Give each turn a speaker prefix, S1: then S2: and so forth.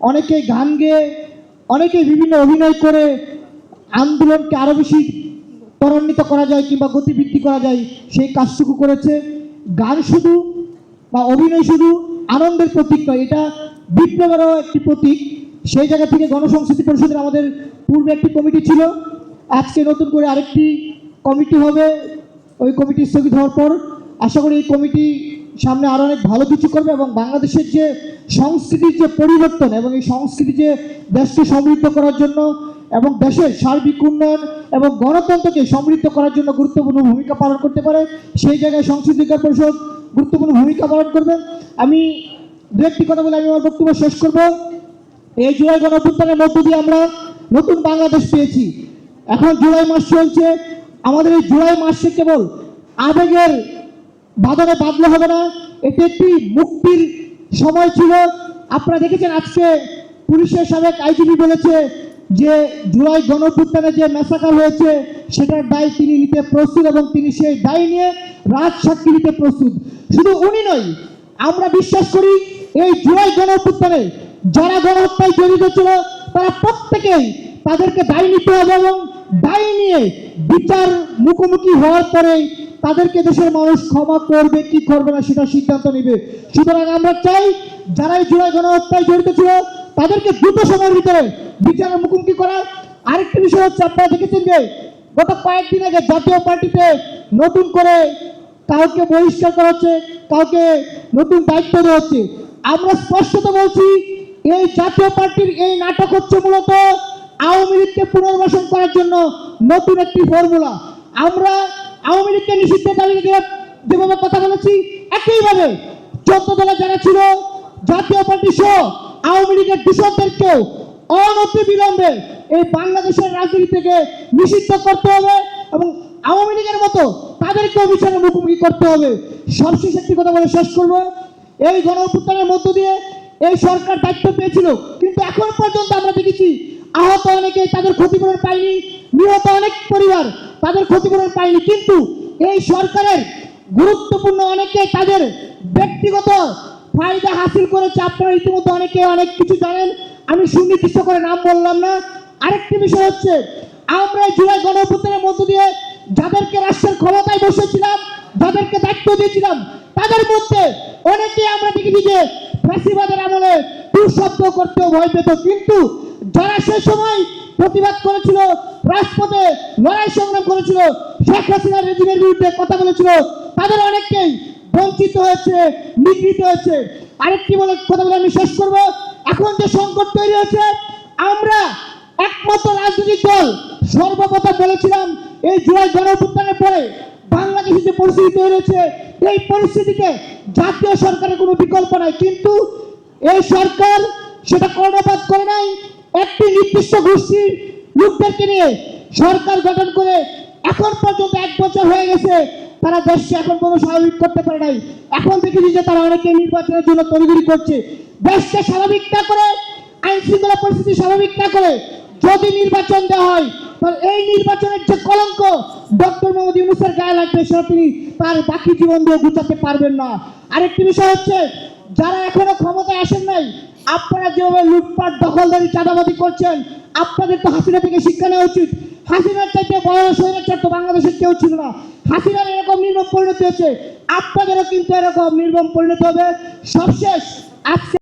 S1: অনেকে গান গেয়ে, অনেকে বিভিন্ন অভিনয় করে আন্দোলনকে আরও বেশি ত্বরান্বিত করা যায় কিংবা গতিবৃদ্ধি করা যায় সেই কাজটুকু করেছে। গান শুধু বা অভিনয় শুধু আনন্দের প্রতীক নয়, এটা বিপ্লবেরও একটি প্রতীক। সেই জায়গা থেকে গণসংস্কৃতি পরিষদের আমাদের পূর্বে একটি কমিটি ছিল। আজকে নতুন করে আরেকটি কমিটি হবে। ওই কমিটি স্থগিত হওয়ার পর আশা করি এই কমিটি সামনে আরও অনেক ভালো কিছু করবে এবং বাংলাদেশের যে সংস্কৃতির যে পরিবর্তন এবং এই সংস্কৃতি যে দেশকে সমৃদ্ধ করার জন্য এবং দেশের সার্বিক উন্নয়ন এবং গণতন্ত্রকে সমৃদ্ধ করার জন্য গুরুত্বপূর্ণ ভূমিকা পালন করতে পারে, সেই জায়গায় বিজ্ঞান পরিষদ গুরুত্বপূর্ণ ভূমিকা পালন করবে আমি দু একটি কথা বলে আমি আমার বক্তব্য শেষ করব। এই জুলাই গণঅভ্যুত্থানের মধ্য দিয়ে আমরা নতুন বাংলাদেশ পেয়েছি। এখন জুলাই মাস চলছে। আমাদের এই জুলাই মাসে কেবল আবেগের বাদনে বাঁধলে হবে না। এটি একটি মুক্তির সময় ছিল। আপনারা দেখেছেন আজকে পুলিশের সাবেক আইজিপি বলেছে যে জুলাই গণঅভ্যুত্থানে যে ম্যাসাকার হয়েছে, সেটার দায় তিনি নিতে প্রস্তুত এবং তিনি সেই দায় নিয়ে রাজ সাক্ষী নিতে প্রস্তুত। শুধু উনি নয়, আমরা বিশ্বাস করি এই জুলাই গণঅভ্যুত্থানে যারা গণহত্যায় জড়িত ছিল, তারা প্রত্যেকেই তাদেরকে দায় নিতে হবে এবং দায় নিয়ে বিচার মুখোমুখি হওয়ার পরে তাদেরকে দেশের মানুষ ক্ষমা করবে, কি করবে না সেটা সিদ্ধান্ত নেবে। সুতরাং আমরা চাই যারা এই জুলাই গণহত্যায় জড়িত ছিল, তাদেরকে দ্রুত সময়ের ভিতরে বিচারের মুখোমুখি করা আরেকটি বিষয় হচ্ছে, আপনারা দেখেছেন যে গত কয়েকদিন আগে জাতীয় পার্টিতে নতুন করে কাউকে বহিষ্কার করা হচ্ছে, কাউকে নতুন দায়িত্ব দেওয়া হচ্ছে। আমরা স্পষ্টত বলছি, এই জাতীয় পার্টির এই নাটক হচ্ছে মূলত আওয়ামী লীগকে পুনর্বাসন করার জন্য নতুন একটি ফর্মুলা আমরা আওয়ামী লীগকে নিষিদ্ধের দাবি যেভাবে কথা বলেছি, একইভাবে চোদ্দ দলে যারা ছিল, জাতীয় পার্টি সহ আওয়ামী লীগের দূষকদেরকেও অনতি বিলম্বে এই বাংলাদেশের রাজনীতি থেকে নিষিদ্ধ করতে হবে এবং আওয়ামী লীগের মতো তাদেরকেও বিচারের মুখোমুখি করতে হবে। সবশেষ একটি কথা বলে শেষ করব। এই গণ অভ্যুত্থানের মধ্য দিয়ে এই সরকার দায়িত্ব পেয়েছিল, কিন্তু এখন পর্যন্ত আমরা দেখেছি আহত অনেকে তাদের ক্ষতিপূরণ পায়নি, নিহত অনেক পরিবার তাদের ক্ষতিপূরণ পায়নি। কিন্তু এই সরকারের গুরুত্বপূর্ণ অনেকে তাদের ব্যক্তিগত ফায়দা হাসিল করেছে। আপনারা ইতিমধ্যে অনেকে অনেক কিছু জানেন। আমি সুনির্দিষ্ট করে নাম বললাম না। আরেকটি বিষয় হচ্ছে, আমরা জুলাই গণ অভ্যুত্থানের মধ্য দিয়ে যাদেরকে রাষ্ট্রের ক্ষমতায় বসেছিলাম, যাদেরকে দায়িত্ব দিয়েছিলাম, তাদের মধ্যে অনেকে আমরা দেখেছি যে ফ্যাসিবাদের আমলে দুঃশব্দ করতেও ভয় পেত। কিন্তু যারা সে সময় প্রতিবাদ করেছিল রাজপথে লড়াই সংগ্রাম করেছিল। শেখ হাসিনার রেজিমের বিরুদ্ধে কথা বলেছিল। তাদের অনেককেই বঞ্চিত হয়েছে, নিগৃহীত হয়েছে। আরেকটি বলে কথা বলে আমি শেষ করব। এখন যে সংকট তৈরি হয়েছে, আমরা একমাত্র রাজনৈতিক দল সর্বপ্রথম বলেছিলাম, এই জুলাই গণঅভ্যুত্থানের পরে বাংলাদেশে যে পরিস্থিতি তৈরি হয়েছে, এই পরিস্থিতিতে জাতীয় সরকারের কোনো বিকল্প নাই। কিন্তু এই সরকার সেটা কর্ণপাত করে নাই। একটি নির্দিষ্ট গোষ্ঠীর লোকদেরকে নিয়ে সরকার গঠন করে এখন পর্যন্ত এক বছর হয়ে গেছে, তারা দেশকে এখন পর্যন্ত স্বাভাবিক করতে পারে নাই। এখন দেখেছি যে তারা অনেকে নির্বাচনের জন্য তৈরি করছে। দেশকে স্বাভাবিক না করে আইন শৃঙ্খলা পরিস্থিতি স্বাভাবিক না করে যদি নির্বাচন দেওয়া হয়, তাহলে এই নির্বাচনের যে কলঙ্ক, ডক্টর মোহাম্মদ ইউনুসের গায়ে লাগবে সেটা তিনি তার বাকি জীবন দিয়ে গুছাতে পারবেন না। আরেকটি বিষয় হচ্ছে যারা এখনও ক্ষমতায় আসেন নাই, আপনারা যেভাবে লুটপাট, দখলদারি চাঁদাবাদি করছেন, আপনাদের তো হাসিনা থেকে শিক্ষা নেওয়া উচিত। হাসিনার চাইতে বড় স্বৈরাচার তো বাংলাদেশের কেউ ছিল না। হাসিনার এরকম নির্মম পরিণতি হয়েছে, আপনাদেরও কিন্তু এরকম নির্মম পরিণত হবে। সবশেষ, আজকে